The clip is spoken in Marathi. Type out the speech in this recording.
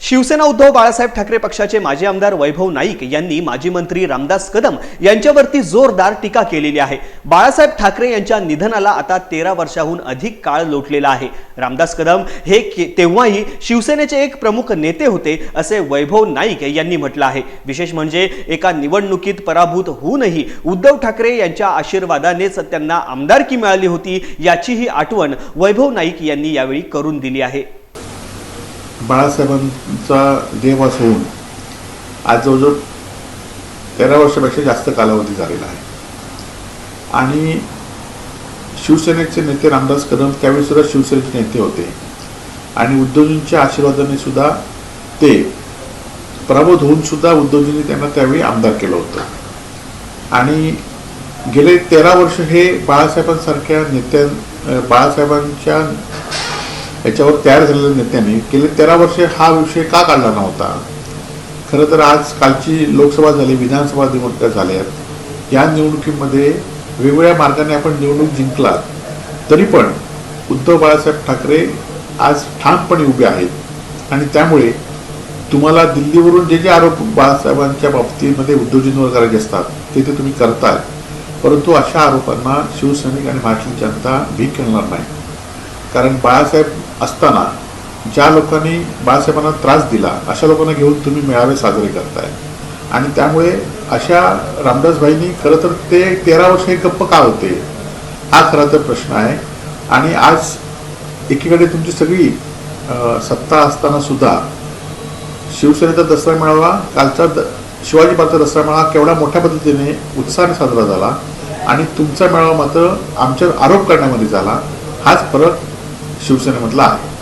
शिवसेना उद्धव बाळासाहेब ठाकरे पक्षाचे माजी आमदार वैभव नाईक यांनी माजी मंत्री रामदास कदम यांच्यावरती जोरदार टीका केलेली आहे. बाळासाहेब ठाकरे यांच्या निधनाला आता तेरा वर्षाहून अधिक काळ लोटलेला आहे. रामदास कदम हे तेव्हाही शिवसेनेचे एक प्रमुख नेते होते असे वैभव नाईक यांनी म्हटलं आहे. विशेष म्हणजे एका निवडणुकीत पराभूत होऊनही उद्धव ठाकरे यांच्या आशीर्वादानेच त्यांना आमदारकी मिळाली होती याचीही आठवण वैभव नाईक यांनी यावेळी करून दिली आहे. बाळासाहेबांचा देहवास होऊन आज जवळजवळ तेरा वर्षापेक्षा जास्त कालावधी झालेला आहे. आणि शिवसेनेचे नेते रामदास कदम त्यावेळी सुद्धा शिवसेनेचे नेते होते. आणि उद्धवजींच्या आशीर्वादाने सुद्धा ते प्रबोध होऊन सुद्धा उद्धवजींनी त्यांना त्यावेळी आमदार केलं होतं. आणि गेले तेरा वर्ष हे बाळासाहेबांसारख्या नेत्या बाळासाहेबांच्या याच्यावर तयार झालेल्या नेत्यांनी गेले तेरा वर्षे हा विषय का काढला नव्हता? खरं तर आज कालची लोकसभा झाली विधानसभा निवडणुका झाल्यात या निवडणुकीमध्ये वेगवेगळ्या मार्गाने आपण निवडणूक जिंकलात. तरी पण उद्धव बाळासाहेब ठाकरे आज ठामपणे उभे आहेत. आणि त्यामुळे तुम्हाला दिल्लीवरून जे जे आरोप बाळासाहेबांच्या बाबतीमध्ये उद्योजकांवर करायचे असतात ते ते तुम्ही करताय. परंतु अशा आरोपांना शिवसैनिक आणि महाराष्ट्र जनता भीक घालणार नाही. कारण बाळासाहेब असताना ज्या लोकांनी बाळासाहेबांना त्रास दिला अशा लोकांना घेऊन तुम्ही मेळावे साजरे करताय. आणि त्यामुळे अशा रामदासभाईंनी खरं तर ते तेरा वर्ष हे गप्प का होते? हा खरा तर प्रश्न आहे. आणि आज एकीकडे तुमची सगळी सत्ता असताना सुद्धा शिवसेनेचा दसरा मेळावा कालचा द शिवाजी पार्कचा दसरा मेळावा केवढा मोठ्या पद्धतीने उत्साहाने साजरा झाला. आणि तुमचा मेळावा मात्र आमच्यावर आरोप करण्यामध्ये झाला. हाच फरक शिवसेनेमधला आहे.